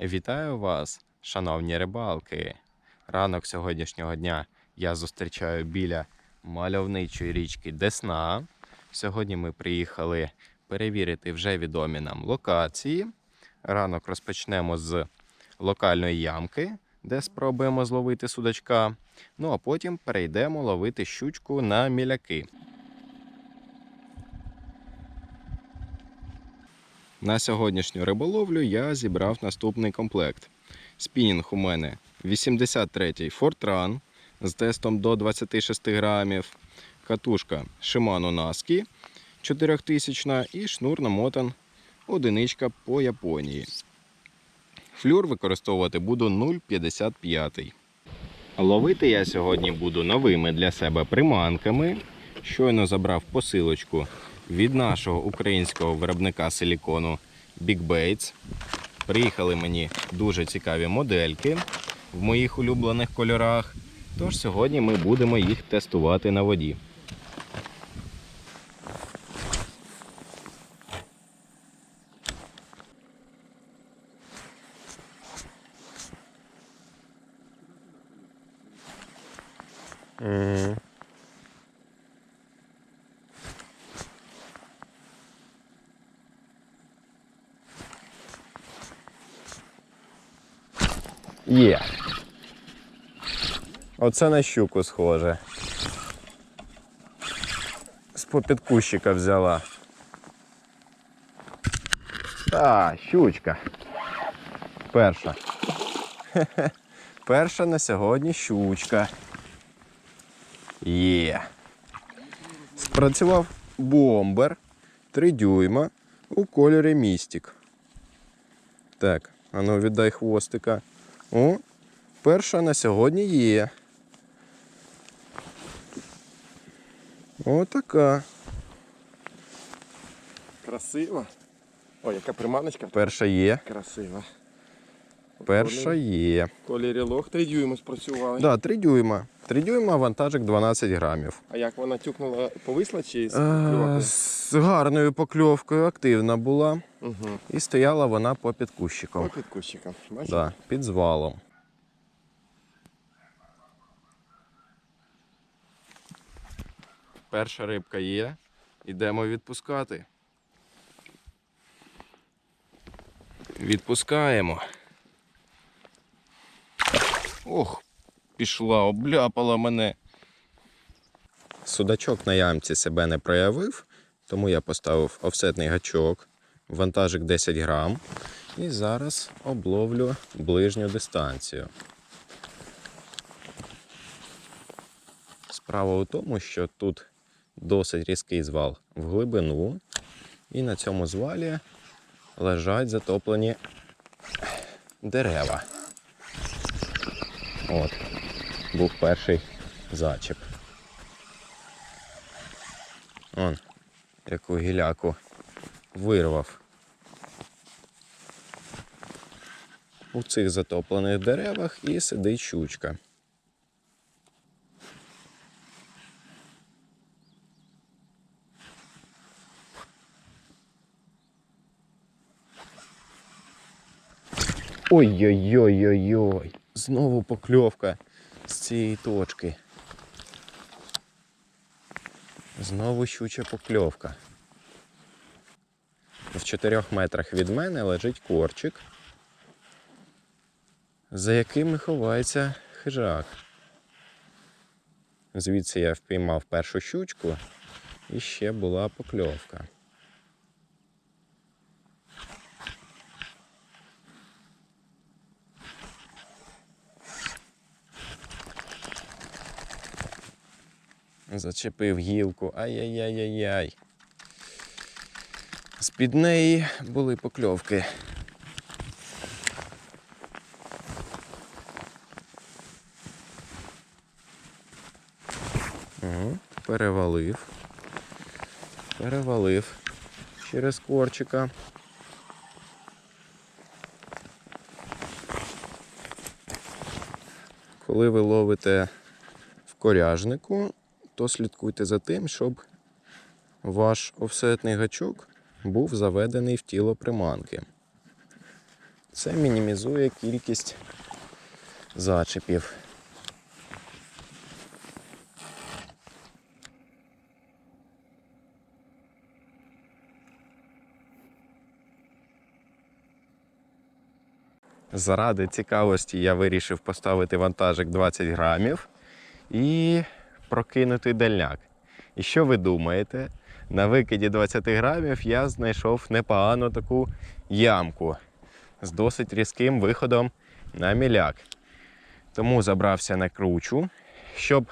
Вітаю вас, шановні рибалки. Ранок сьогоднішнього дня я зустрічаю біля мальовничої річки Десна. Сьогодні ми приїхали перевірити вже відомі нам локації. Ранок розпочнемо з локальної ямки, де спробуємо зловити судачка. Ну а потім перейдемо ловити щучку на міляки. На сьогоднішню риболовлю я зібрав наступний комплект. Спінінг у мене 83-й Fortran з тестом до 26 грамів, катушка Shimano Naski 4000 і шнур намотан одиничка по Японії. Флюр використовувати буду 0,55. Ловити я сьогодні буду новими для себе приманками. Щойно забрав посилочку від нашого українського виробника силікону Big Bates. Приїхали мені дуже цікаві модельки в моїх улюблених кольорах. Тож сьогодні ми будемо їх тестувати на воді. Є. Оце на щуку схоже. З попід кущика взяла. Та, щучка. Перша. Перша на сьогодні щучка. Є. Спрацював бомбер 3 дюйма у кольорі містик. Так, а ну віддай хвостика. О, перша на сьогодні є. Отака. Красиво. Ой, яка приманочка. Перша є. Красива. Перша є. Колірі лох 3 дюйми спрацювали. Да, 3 дюйма. 3 дюйма, вантажик 12 грамів. А як вона тюкнула, повисла чи з Е, клювакою? З гарною покльовкою активна була. Угу. І стояла вона попід кущиком. Ось під кущиком. Бачиш? Да, під звалом. Перша рибка є. Ідемо відпускати. Відпускаємо. Ох, пішла, обляпала мене. Судачок на ямці себе не проявив, тому я поставив офсетний гачок, вантажик 10 грам. І зараз обловлю ближню дистанцію. Справа у тому, що тут досить різкий звал в глибину, і на цьому звалі лежать затоплені дерева. От, був перший зачіп. Он, яку гіляку вирвав. у цих затоплених деревах і сидить щучка. Ой-ой-ой-ой-ой. Знову покльовка з цієї точки. Знову щуча покльовка. В 4 метрах від мене лежить корчик за якими ховається хижак. Звідси я впіймав першу щучку і ще була покльовка. Зачепив гілку. Ай-яй-яй-яй-яй. З-під неї були покльовки. Угу. Перевалив. Перевалив через корчика. Коли ви ловите в коряжнику, то слідкуйте за тим, щоб ваш офсетний гачок був заведений в тіло приманки. Це мінімізує кількість зачепів. Заради цікавості я вирішив поставити вантажик 20 грамів і прокинути дальняк. І що ви думаєте? На викиді 20 грамів я знайшов непогану таку ямку з досить різким виходом на міляк. Тому забрався на кручу, щоб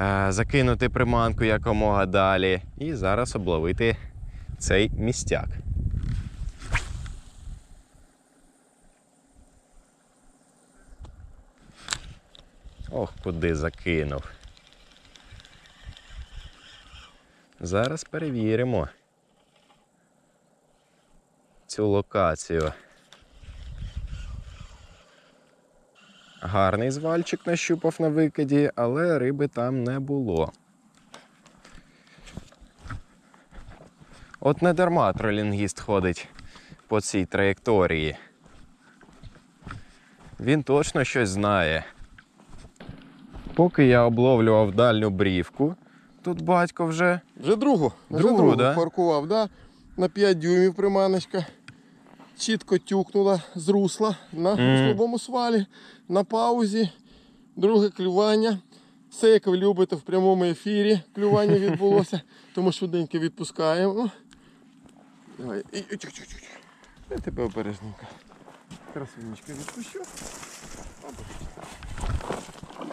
е, закинути приманку якомога далі і зараз обловити цей містяк. Ох, куди закинув. Зараз перевіримо цю локацію. Гарний звальчик нащупав на викиді, але риби там не було. От не дарма тролінгіст ходить по цій траєкторії. Він точно щось знає. Поки я обловлював дальню брівку, тут батько вже Вже другу. Вже Другу, другу да? паркував, да? На 5 дюймів приманочка. Чітко тюкнула з русла на слабому свалі, на паузі. Друге клювання. Все, як ви любите в прямому ефірі. Клювання відбулося, тому швиденько відпускаємо. Давай. Я тебе обережненько. Красунечка відпущу.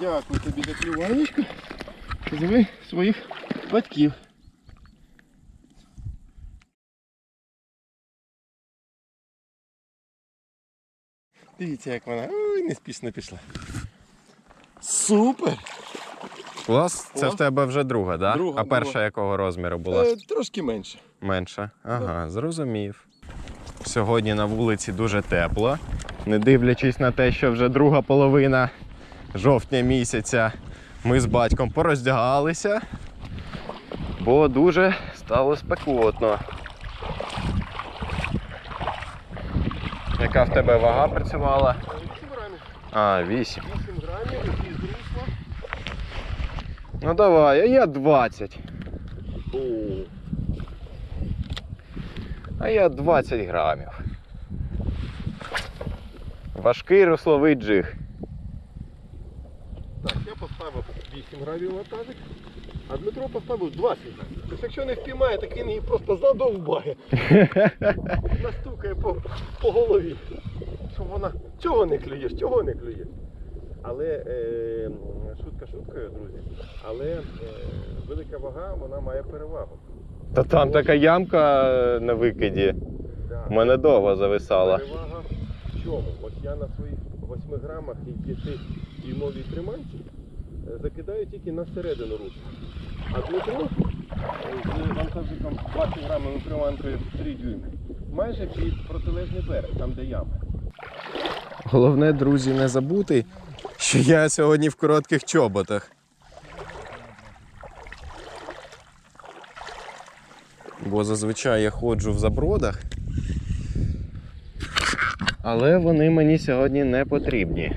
Дякую тобі за клюванечко. Зови своїх батьків. Дивіться, як вона. Ой, неспішно пішла. Супер! клас. Це Клас. в тебе вже друга, да? Друга, а перша друга. якого розміру була? Е, трошки менше. Менша. Ага, зрозумів. Сьогодні на вулиці дуже тепло. Не дивлячись на те, що вже друга половина жовтня місяця, ми з батьком пороздягалися, бо дуже стало спекотно. Яка в тебе вага працювала? 8 грамів. А, 8. 8 грамів, який з русла. Ну давай, а я 20. А я 20 грамів. Важкий русловий джиг. Поставив 8 грамів ватажик, а Дмитро поставив 20 грамів. Тобто, якщо не впіймає, так він її просто задовбає. Настукає по, по голові. Щоб вона чого не клюєш, чого не клюєш. Але е, шутка шуткою, друзі. Але е, велика вага вона має перевагу. Та там така ямка е, на викиді. Да. В мене довго зависала. Перевага в чому? Ось я на своїх 8 грамах і 5 дюймовій приманці е, закидаю тільки на середину руку. А Дмитро з вантажиком 20 грамовою приманкою 3 дюйми. Майже під протилежний берег, там де яма. Головне, друзі, не забути, що я сьогодні в коротких чоботах. Бо зазвичай я ходжу в забродах. Але вони мені сьогодні не потрібні.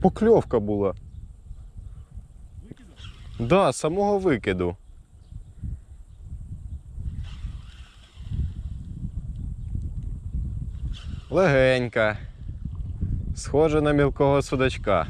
Покльовка була. Да, з самого викиду. Легенька. Схоже на мілкого судачка.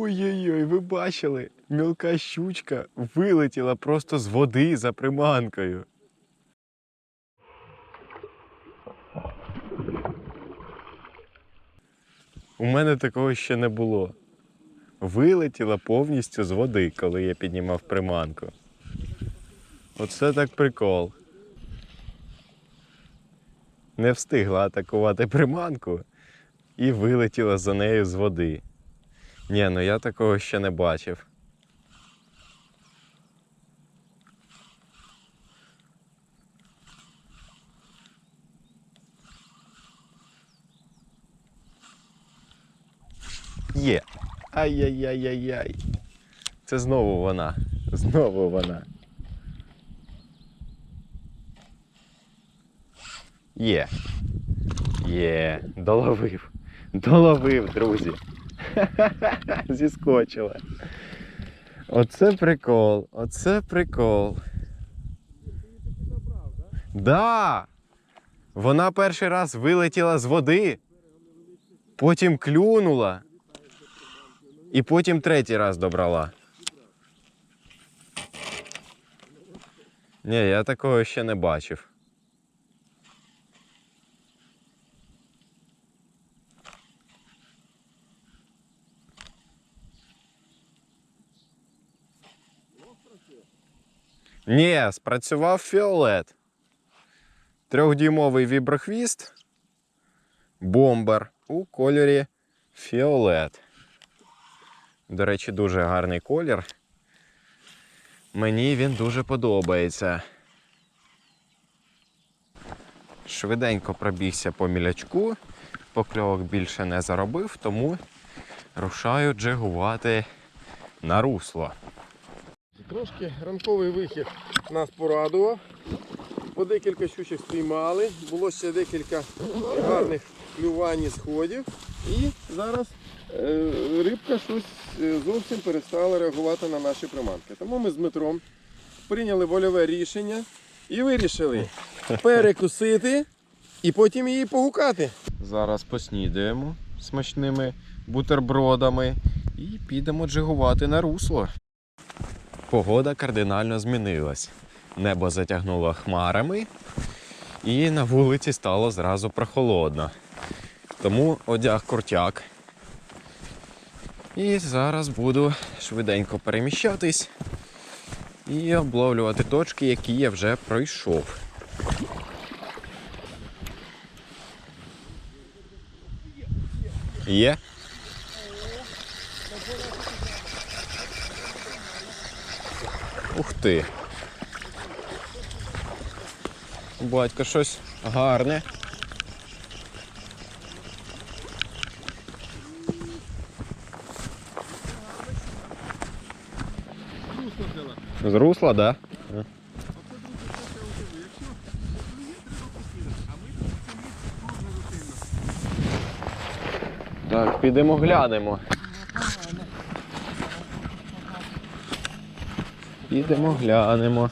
Ой-ой-ой, ви бачили? Мілка щучка вилетіла просто з води за приманкою. У мене такого ще не було. Вилетіла повністю з води, коли я піднімав приманку. Оце так прикол. Не встигла атакувати приманку і вилетіла за нею з води. Ні, ну я такого ще не бачив. Є. Ай-яй-яй-яй-яй. Це знову вона. Знову вона. Є. Є. Доловив. Доловив, друзі. Зіскочила. Оце прикол. Оце прикол. Да. Вона перший раз вилетіла з води, потім клюнула, і потім третій раз добрала. Ні, я такого ще не бачив. Ні, спрацював фіолет. Трьохдюймовий віброхвіст. Бомбер у кольорі фіолет. До речі, дуже гарний колір. Мені він дуже подобається. Швиденько пробігся по мілячку, покльовок більше не заробив, тому рушаю джигувати на русло. Трошки ранковий вихід нас порадував. По декілька щучок спіймали. Було ще декілька гарних клювань і сходів. І зараз е, рибка щось е, зовсім перестала реагувати на наші приманки. Тому ми з Дмитром прийняли вольове рішення і вирішили перекусити і потім її погукати. Зараз поснідаємо смачними бутербродами і підемо джигувати на русло. Погода кардинально змінилась. Небо затягнуло хмарами, і на вулиці стало зразу прохолодно. Тому одяг куртяк. І зараз буду швиденько переміщатись і обловлювати точки, які я вже пройшов. Є? Ух ти. Батько щось гарне. З русла, да? Так, підемо глянемо. Підемо глянемо.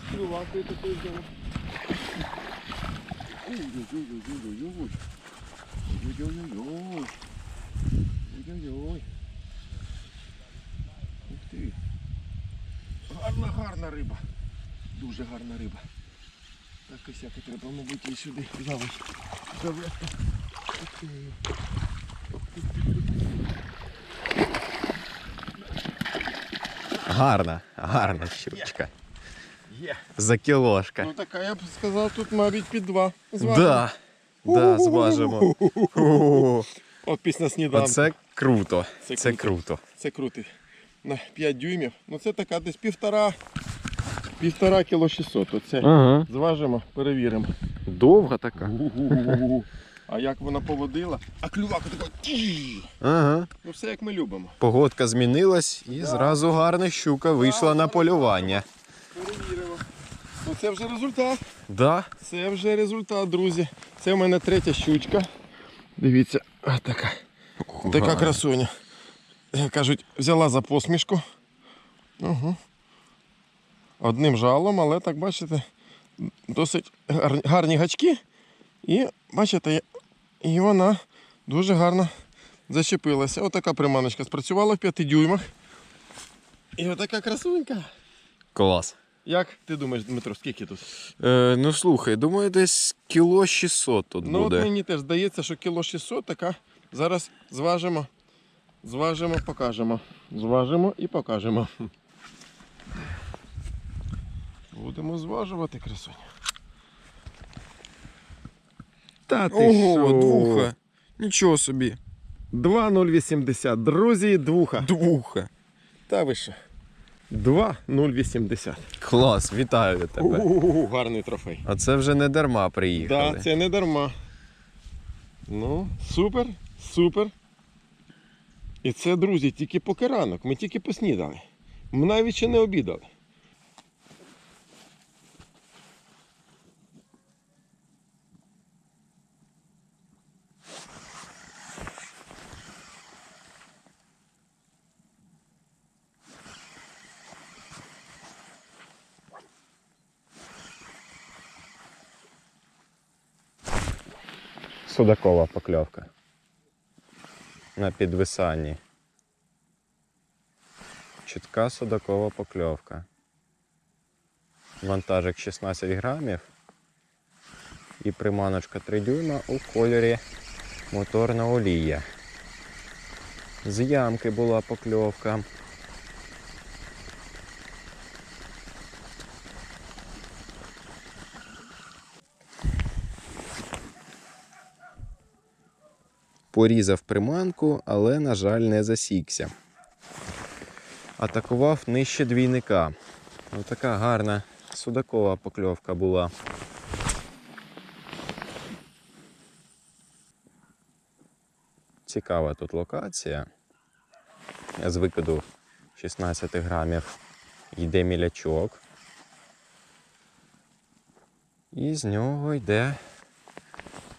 Ой-ой-ой. Ух ти. Гарна, гарна риба. Дуже гарна риба. Так і сяка треба, мабуть, її сюди. Завести. Ух ти. Гарна, гарна щучка. Є. За кілошка. Ну така, я б сказав, тут, мабуть, під два. Зважимо. Да. Да, зважимо. От після сніданку. Оце круто. Це Це круто. круто. Це крутий. На 5 дюймів. Ну це така десь півтора. Півтора кіло 600. Оце. Ага. Зважимо, перевіримо. Довга така. А як вона поводила? А клювака така. Ага. Ну все як ми любимо. Погодка змінилась і зразу гарна щука вийшла на полювання. Перевіримо. Ну це вже результат. Да. Це вже результат, друзі. Це в мене третя щучка. Дивіться, а така. Така красуня. Як Кажуть, взяла за посмішку. Угу. Одним жалом, але так бачите, досить гарні гачки. І бачите, і вона дуже гарно зачепилася. Отака приманочка спрацювала в 5 дюймах. І отака красунька. Клас. Як ти думаєш, Дмитро, скільки тут? Е, ну слухай, думаю, десь кіло 600 тут Ну, буде. от мені теж здається, що кіло 600 така. Зараз зважимо. Зважимо, покажемо. Зважимо і покажемо. Будемо зважувати красуню. Та ти Ого, що? двуха. Нічого собі. 2,080. Друзі, двуха. Двуха. Та ви що? 2,080. Клас, вітаю тебе. У-у-у, гарний трофей. А це вже не дарма приїхали. Так, да, це не дарма. Ну, супер, супер. І це, друзі, тільки поки ранок. Ми тільки поснідали. Ми навіть ще не обідали. Судакова покльовка. На підвисанні. Чітка судакова покльовка. Вантажик 16 грамів. І приманочка 3 дюйма у кольорі моторна олія. З ямки була покльовка. Порізав приманку, але, на жаль, не засікся. Атакував нижче двійника. Ось така гарна судакова покльовка була. Цікава тут локація. З викиду 16 грамів йде мілячок. І з нього йде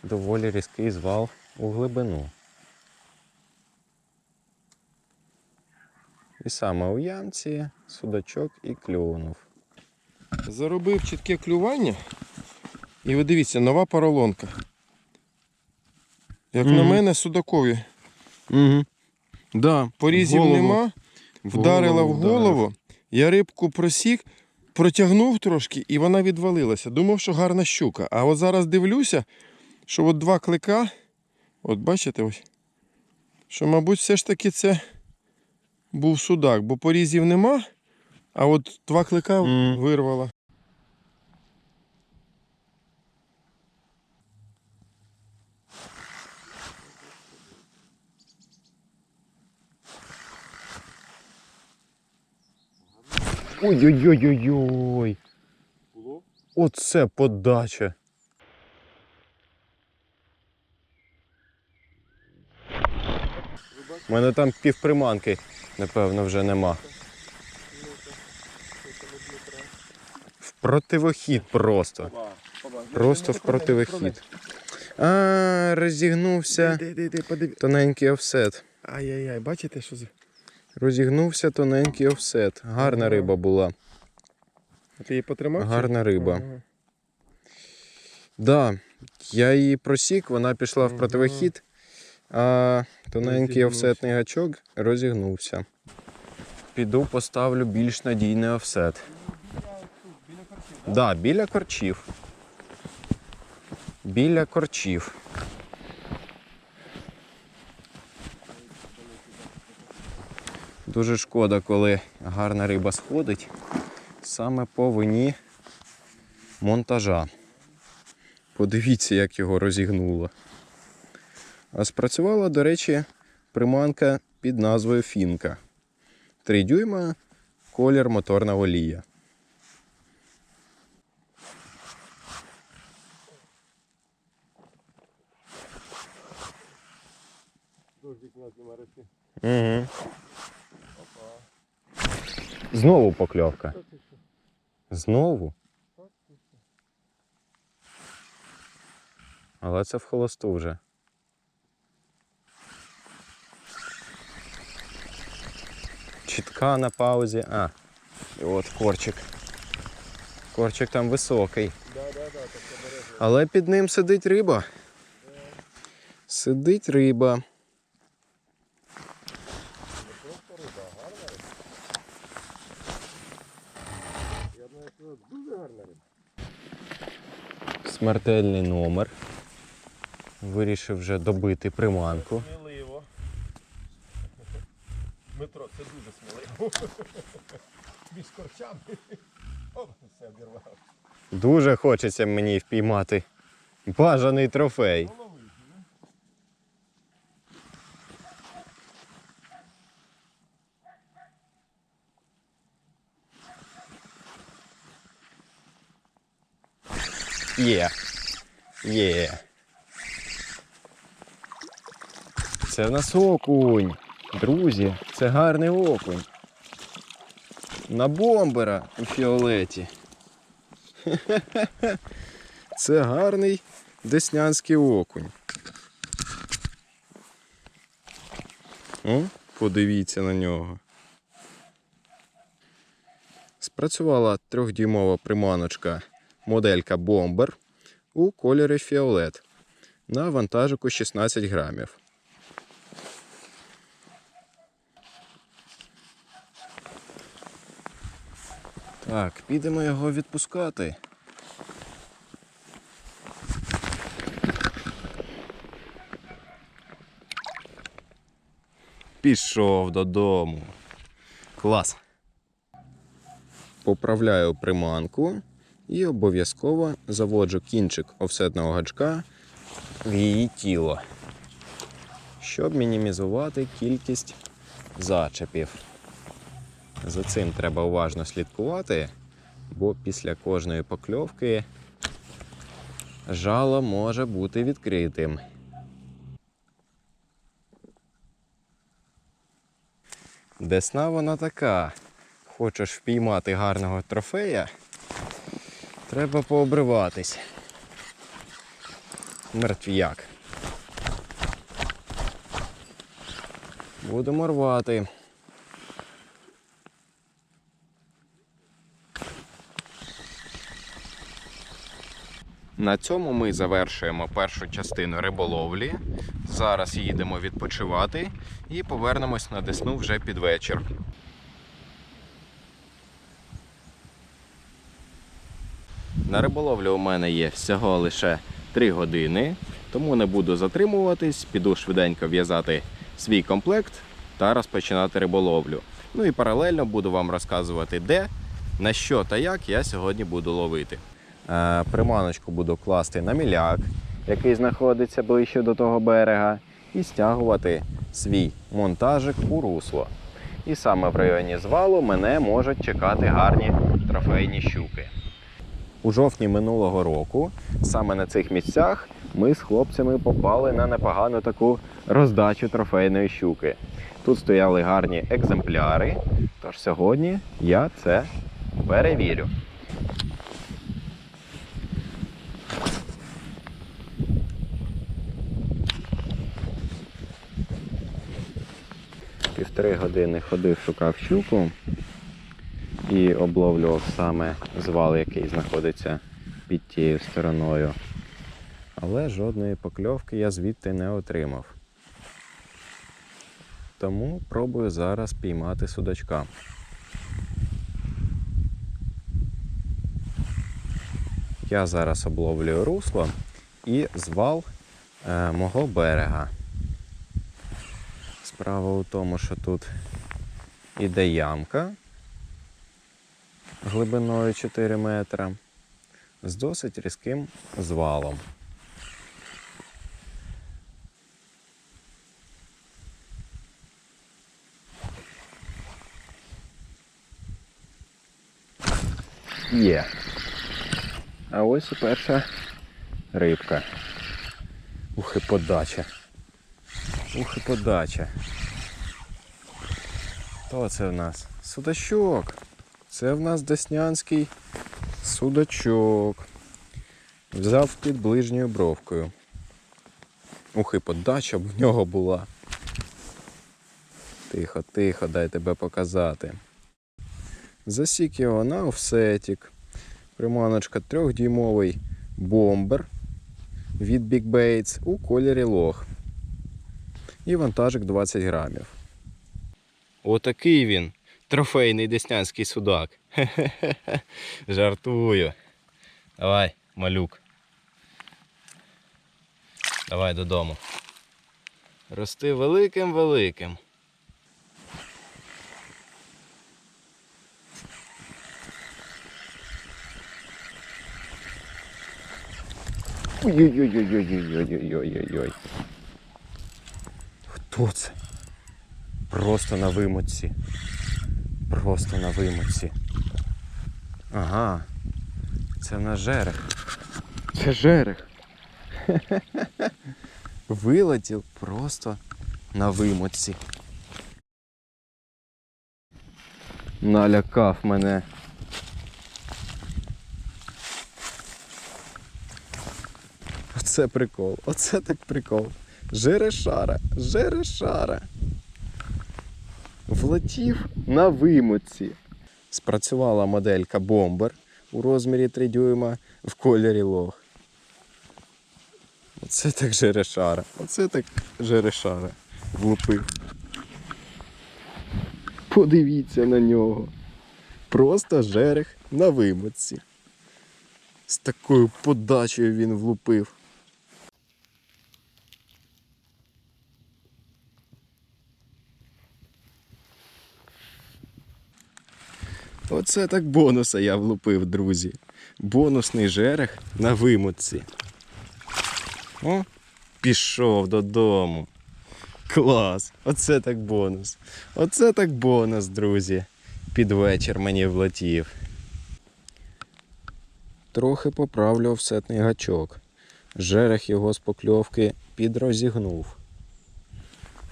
доволі різкий звал у глибину. І саме у ямці судачок і клюнув. Заробив чітке клювання. І ви дивіться, нова поролонка. Як на мене, судакові. Угу. Да, порізів голову. нема, вдарила в голову. Я рибку просік, протягнув трошки і вона відвалилася. Думав, що гарна щука. А от зараз дивлюся, що от два клика, от бачите ось, що, мабуть, все ж таки це був судак, бо порізів нема, а от два клика Мгм. вирвала. Ой-ой-ой-ой-ой. Було? Оце подача. У мене там півприманки, напевно, вже нема. В противохід просто. Просто в противохід. А, розігнувся тоненький офсет. Ай-яй-яй, бачите, що за. Розігнувся тоненький офсет. Гарна Ага. риба була. А Ти її потримав? Гарна риба. Ага. Да, я її просік, вона пішла в противохід, а тоненький офсетний гачок розігнувся. Піду поставлю більш надійний офсет. Да, біля корчів. Біля корчів. Дуже шкода, коли гарна риба сходить саме по вині монтажа. Подивіться, як його розігнуло. Спрацювала, до речі, приманка під назвою Фінка. 3 дюйма, колір моторна олія. Угу. Знову покльовка. Знову. Але це в холосту вже. Чітка на паузі. А, і от корчик. Корчик там високий. Але під ним сидить риба. Сидить риба. Смертельний номер. Вирішив вже добити приманку. Сміливо. Дмитро, це дуже сміливо. Корчами. Оп, все обірвав. Дуже хочеться мені впіймати бажаний трофей. Є. Є. Це в нас окунь. Друзі, це гарний окунь. На бомбера у фіолеті. Це гарний деснянський окунь. О, подивіться на нього. Спрацювала трьохдюймова приманочка моделька Бомбер у кольорі фіолет на вантажику 16 грамів. Так, підемо його відпускати. Пішов додому. Клас. Поправляю приманку і обов'язково заводжу кінчик офсетного гачка в її тіло, щоб мінімізувати кількість зачепів. За цим треба уважно слідкувати, бо після кожної покльовки жало може бути відкритим. Десна вона така. Хочеш впіймати гарного трофея, треба пообриватись. Мертвіяк. Будемо рвати. На цьому ми завершуємо першу частину риболовлі. Зараз їдемо відпочивати і повернемось на Десну вже під вечір. На риболовлю у мене є всього лише 3 години, тому не буду затримуватись, піду швиденько в'язати свій комплект та розпочинати риболовлю. Ну і паралельно буду вам розказувати, де, на що та як я сьогодні буду ловити. Е, приманочку буду класти на міляк, який знаходиться ближче до того берега, і стягувати свій монтажик у русло. І саме в районі звалу мене можуть чекати гарні трофейні щуки. У жовтні минулого року, саме на цих місцях, ми з хлопцями попали на непогану таку роздачу трофейної щуки. Тут стояли гарні екземпляри, тож сьогодні я це перевірю. Півтори години ходив, шукав щуку і обловлював саме звал, який знаходиться під тією стороною. Але жодної покльовки я звідти не отримав. Тому пробую зараз піймати судачка. Я зараз обловлюю русло і звал е, мого берега. Справа у тому, що тут іде ямка глибиною 4 метра з досить різким звалом. Є. А ось і перша рибка. І подача. Ух і подача. Хто це в нас? Судачок. Це в нас деснянський судачок. Взяв під ближньою бровкою. Ух і подача б в нього була. Тихо, тихо, дай тебе показати. Засік його на офсетік. Приманочка трьохдюймовий бомбер від Big Baits у кольорі лох. І вантажик 20 грамів. Отакий він. Трофейний деснянський судак. Хе-хе-хе. Жартую. Давай, малюк. Давай додому. Рости великим-великим. Ой-ой-ой-ой-ой-ой-ой-ой-ой. Хто це? Просто на вимоці. Просто на вимоці. Ага. Це на жерех. Це жерех. Вилетів просто на вимоці. Налякав мене. Оце прикол, оце так прикол. Жерешара, жерешара. Влетів на вимоці. Спрацювала моделька бомбер у розмірі 3 дюйма в кольорі лог. Оце так жерешара. Оце так жерешара. Влупив. Подивіться на нього. Просто жерех на вимоці. З такою подачею він влупив. Оце так бонуса я влупив, друзі. Бонусний жерех на вимоці. О, пішов додому. Клас! Оце так бонус. Оце так бонус, друзі. Під вечір мені влетів. Трохи поправлю офсетний гачок. Жерех його з покльовки підрозігнув.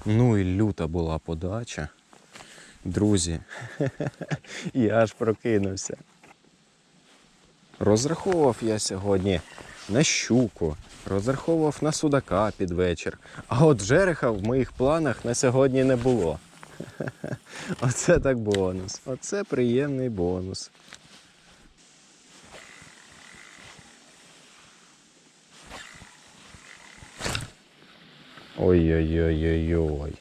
Ну і люта була подача. Друзі, я аж прокинувся. Розраховував я сьогодні на щуку, розраховував на судака під вечір. А от жереха в моїх планах на сьогодні не було. Оце так бонус. Оце приємний бонус. Ой-ой-ой-ой-ой.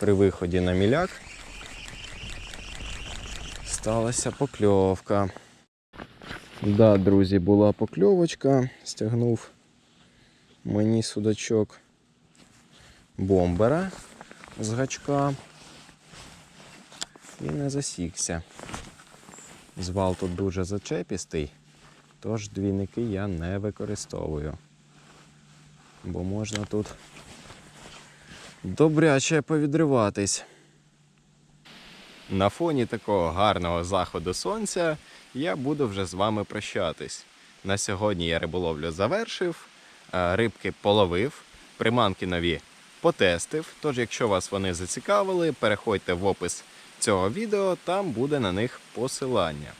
При виході на міляк сталася покльовка. Да, друзі, була покльовочка, стягнув мені судачок бомбера з гачка і не засікся. Звал тут дуже зачепістий, тож двійники я не використовую. Бо можна тут добряче повідриватись. На фоні такого гарного заходу сонця я буду вже з вами прощатись. На сьогодні я риболовлю завершив, е, рибки половив, приманки нові потестив. Тож, якщо вас вони зацікавили, переходьте в опис цього відео, там буде на них посилання.